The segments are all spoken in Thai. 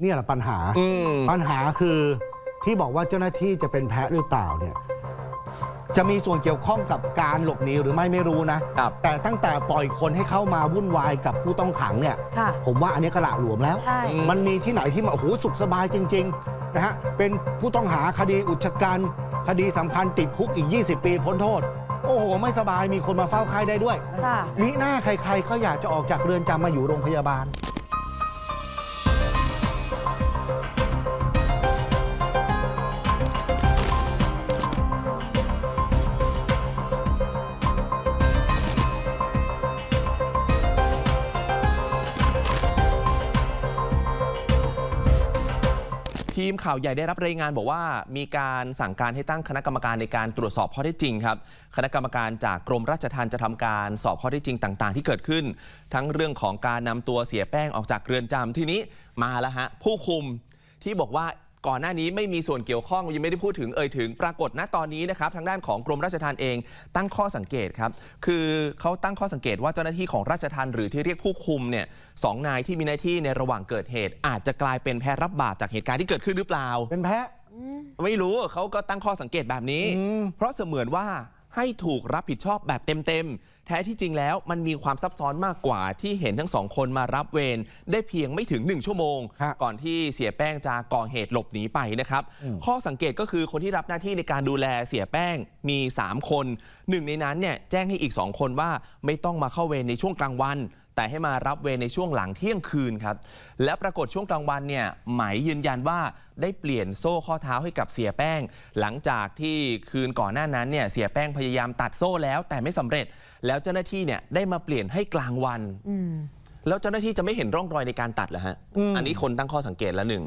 เนี่ยแหละปัญหา อืม ปัญหาคือที่บอกว่าเจ้าหน้าที่จะเป็นแพ้หรือเปล่าเนี่ยจะมีส่วนเกี่ยวข้องกับการหลบหนีหรือไม่ไม่รู้นะครับ แต่ตั้งแต่ปล่อยคนให้เข้ามาวุ่นวายกับผู้ต้องขังเนี่ย ค่ะ ผมว่าอันนี้กระละหลวมแล้ว ใช่อืมมันมีที่ไหนที่มาโอ้โหสุขสบายจริงๆนะฮะเป็นผู้ต้องหาคดีอุกชะกันคดีสำคัญติดคุกอีก 20 ปีพ้นโทษ โอ้โห ไม่สบายมีคนมาเฝ้าไข้ได้ด้วยค่ะ มิหน้าใครๆก็อยากจะออกจากเรือนจำมาอยู่โรงพยาบาล ทีมข่าวใหญ่ได้รับรายงานบอกว่า มีการสั่งการให้ตั้งคณะกรรมการในการตรวจสอบข้อเท็จจริงครับ คณะกรรมการจากกรมราชทัณฑ์จะทำการสอบข้อเท็จจริงต่าง ๆ ที่เกิดขึ้น ทั้งเรื่องของการนำตัวเสียแป้งออกจากเรือนจำทีนี้มาแล้วฮะผู้คุมที่บอกว่า ก่อนหน้านี้ไม่มีส่วนเกี่ยวข้องยังไม่ได้พูดถึงเอ่ยถึง ปรากฏณตอนนี้นะครับทางด้านของกรมราชทัณฑ์เอง ตั้งข้อสังเกตครับคือเขาตั้งข้อสังเกตว่าเจ้าหน้าที่ของราชทัณฑ์หรือที่เรียกผู้คุมเนี่ยสองนายที่มีหน้าที่ในระหว่างเกิดเหตุ อาจจะกลายเป็นแพ้รับบาปจากเหตุการณ์ที่เกิดขึ้นหรือเปล่า เป็นแพ้ ไม่รู้เขาก็ตั้งข้อสังเกตแบบนี้อืมเพราะเสมือนว่า ให้ถูกรับผิดชอบแบบเต็มๆ แท้ที่จริงแล้วมันมีความซับซ้อนมากกว่าที่เห็นทั้งสองคนมารับเวรได้เพียงไม่ถึง 1 ชั่วโมง ฮะ ก่อนที่เสียแป้งจะก่อเหตุหลบหนีไปนะครับอืมข้อสังเกตก็คือคนที่รับหน้าที่ในการดูแลเสียแป้งมี 3 คน หนึ่งในนั้นเนี่ยแจ้งให้อีก 2 คนว่าไม่ต้องมาเข้าเวรในช่วงกลางวัน แต่ให้มารับเวรในช่วงหลังเที่ยงคืนครับ และปรากฏช่วงกลางวันเนี่ยไหมยืนยันว่าได้เปลี่ยนโซ่ข้อเท้าให้กับเสียแป้ง หลังจากที่คืนก่อนหน้านั้นเนี่ยเสียแป้งพยายามตัดโซ่แล้วแต่ไม่สำเร็จ แล้วเจ้าหน้าที่เนี่ยได้มาเปลี่ยนให้กลางวันอืมแล้วเจ้าหน้าที่จะไม่เห็นร่องรอยในการตัดเหรอฮะอืมอันนี้คนตั้งข้อสังเกตแล้วหนึ่ง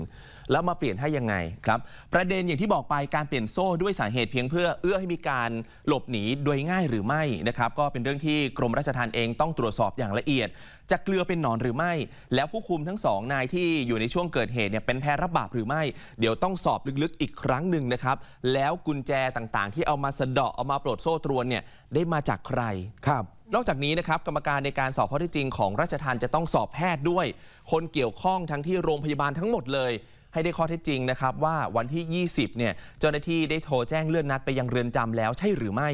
แล้วมาเปลี่ยนให้ยังไงครับ ประเด็นอย่างที่บอกไปการเปลี่ยนโซ่ด้วยสาเหตุเพียงเพื่อเอื้อให้มีการหลบหนีโดยง่ายหรือไม่นะครับ ก็เป็นเรื่องที่กรมราชทัณฑ์เองต้องตรวจสอบอย่างละเอียด จะเกลือเป็นหนอนหรือไม่ แล้วผู้คุมทั้งสองนายที่อยู่ในช่วงเกิดเหตุเนี่ยเป็นแพ้รับบาปหรือไม่ เดี๋ยวต้องสอบลึกๆอีกครั้งหนึ่งนะครับ แล้วกุญแจต่างๆ ที่เอามาสะเดาะเอามาปลดโซ่ตรวนเนี่ยได้มาจากใครครับนอกจากนี้นะครับกรรมการในการสอบข้อเท็จจริงของราชทัณฑ์จะต้องสอบแพทย์ด้วย คนเกี่ยวข้องทั้งที่โรงพยาบาลทั้งหมดเลย ให้ได้ข้อเท็จจริงนะครับว่าวันที่ 20 เนี่ยเจ้าหน้าที่ได้โทรแจ้งเลื่อนนัดไปยังเรือนจำแล้วใช่หรือไม่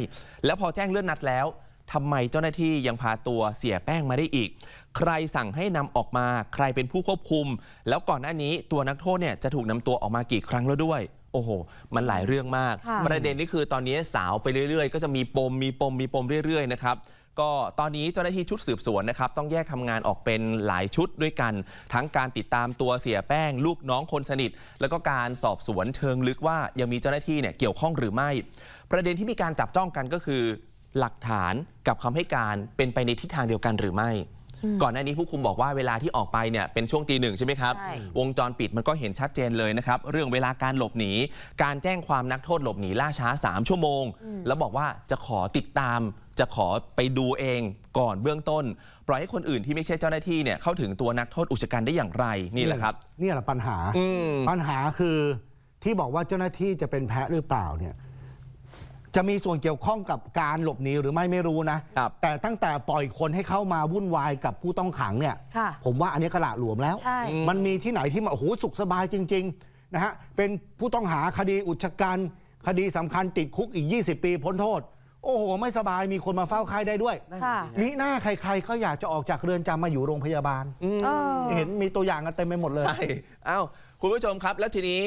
แล้วพอแจ้งเลื่อนนัดแล้วทำไมเจ้าหน้าที่ยังพาตัวเสียแป้งมาได้อีก ใครสั่งให้นำออกมา ใครเป็นผู้ควบคุม แล้วก่อนหน้านี้ตัวนักโทษเนี่ยจะถูกนำตัวออกมากี่ครั้งแล้วด้วย โอ้โห มันหลายเรื่องมากค่ะประเด็นนี่คือตอนนี้สาวไปเรื่อยๆ ก็จะมีปมมีปมมีปมเรื่อยๆนะครับ ก็ตอนนี้เจ้าหน้าที่ชุดสืบสวนนะครับต้องแยกทำงานออกเป็นหลายชุดด้วยกัน ทั้งการติดตามตัวเสียแป้ง ลูกน้องคนสนิท แล้วก็การสอบสวนเชิงลึกว่ายังมีเจ้าหน้าที่เนี่ยเกี่ยวข้องหรือไม่ ประเด็นที่มีการจับจ้องกันก็คือ หลักฐานกับคำให้การเป็นไปในทิศทางเดียวกันหรือไม่ก่อนหน้านี้ผู้คุมบอกว่าเวลาที่ออกไปเนี่ยเป็นช่วงตีหนึ่งใช่ไหมครับใช่วงจรปิดมันก็เห็นชัดเจนเลยนะครับ เรื่องเวลาการหลบหนี การแจ้งความนักโทษหลบหนีล่าช้า 3 ชั่วโมง แล้วบอกว่าจะขอติดตาม จะขอไปดูเองก่อนเบื้องต้น ปล่อยให้คนอื่นที่ไม่ใช่เจ้าหน้าที่เนี่ยเข้าถึงตัวนักโทษอุกชะกันได้อย่างไรนี่แหละครับเนี่ยแหละปัญหาอืม ปัญหาคือที่บอกว่าเจ้าหน้าที่จะเป็นแพ้หรือเปล่าเนี่ยจะมีส่วนเกี่ยวข้องกับการหลบหนีหรือไม่ไม่รู้นะครับ แต่ตั้งแต่ปล่อยคนให้เข้ามาวุ่นวายกับผู้ต้องขังเนี่ย ค่ะผมว่าอันนี้กระละหลวมแล้ว ใช่ มันมีที่ไหนที่มาโอ้โหสุขสบายจริงๆนะฮะเป็นผู้ต้องหาคดีอุกชะกันคดีสำคัญติดคุกอีก 20 ปีพ้นโทษ โอ้โห ไม่สบายมีคนมาเฝ้าไข้ได้ด้วยค่ะ มิหน้าใครๆก็อยากจะออกจากเรือนจำมาอยู่โรงพยาบาลเออ เห็นมีตัวอย่างกันเต็มไปหมดเลย ใช่เอ้า คุณผู้ชมครับ แล้วทีนี้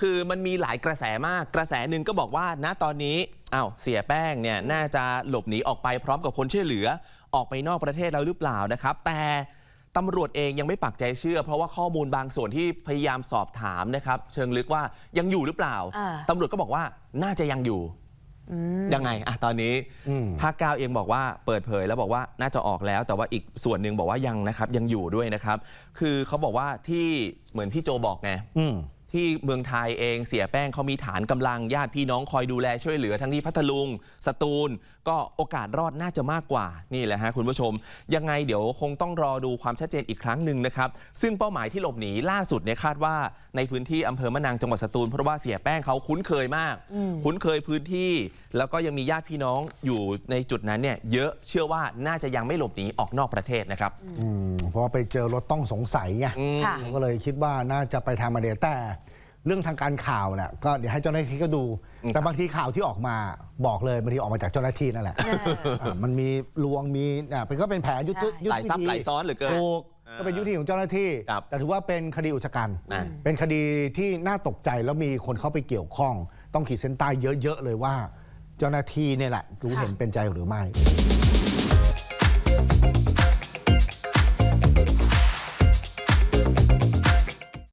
คือมันมีหลายกระแสมาก กระแสหนึ่งก็บอกว่า ณ ตอนนี้อ้าวเสียแป้งเนี่ย น่าจะหลบหนีออกไปพร้อมกับคนช่วยเหลือ ออกไปนอกประเทศแล้วหรือเปล่านะครับ แต่ตำรวจเองยังไม่ปักใจเชื่อ เพราะว่าข้อมูลบางส่วนที่พยายามสอบถามนะครับ เชิงลึกว่ายังอยู่หรือเปล่า อ่า ตำรวจก็บอกว่าน่าจะยังอยู่ ยังไงอะตอนนี้อืมภาคเก้าเองบอกว่าเปิดเผยแล้วบอกว่าน่าจะออกแล้ว แต่ว่าอีกส่วนหนึ่งบอกว่ายังนะครับ ยังอยู่ด้วยนะครับ คือเขาบอกว่าที่เหมือนพี่โจบอกไงอืม ที่เมืองไทยเองเสียแป้งเขามีฐานกำลังญาติพี่น้องคอยดูแลช่วยเหลือทั้งที่พัทลุง สตูล ก็โอกาสรอดน่าจะมากกว่านี่แหละฮะคุณผู้ชม ยังไงเดี๋ยวคงต้องรอดูความชัดเจนอีกครั้งหนึ่งนะครับ ซึ่งเป้าหมายที่หลบหนีล่าสุดเนี่ยคาดว่าในพื้นที่อำเภอมะนังจังหวัดสตูลเพราะว่าเสียแป้งเขาคุ้นเคยมาก คุ้นเคยพื้นที่ แล้วก็ยังมีญาติพี่น้องอยู่ในจุดนั้นเนี่ยเยอะเชื่อว่าน่าจะยังไม่หลบหนีออกนอกประเทศนะครับอืมเพราะว่าไปเจอรถต้องสงสัยไงค่ะผมก็เลยคิดว่าน่าจะไปทำมาเดียแต่ เรื่องทางการข่าวเนี่ยก็เดี๋ยวให้เจ้าหน้าที่ก็ดู แต่บางทีข่าวที่ออกมาบอกเลยบางทีออกมาจากเจ้าหน้าที่นั่นแหละอะมันมีลวงมีอะเป็นก็เป็นแผนยุทธใช่ยุทธหลายซับวิธีหลายซ้อนเหลือเกิน ถูกก็เป็นยุทธวิธีของเจ้าหน้าที่ ครับแต่ถือว่าเป็นคดีอุกชะกันอ่า เป็นคดีที่น่าตกใจแล้วมีคนเข้าไปเกี่ยวข้อง ต้องขีดเส้นใต้เยอะๆเลยว่า เจ้าหน้าที่เนี่ยแหละรู้เห็นเป็นใจหรือไม่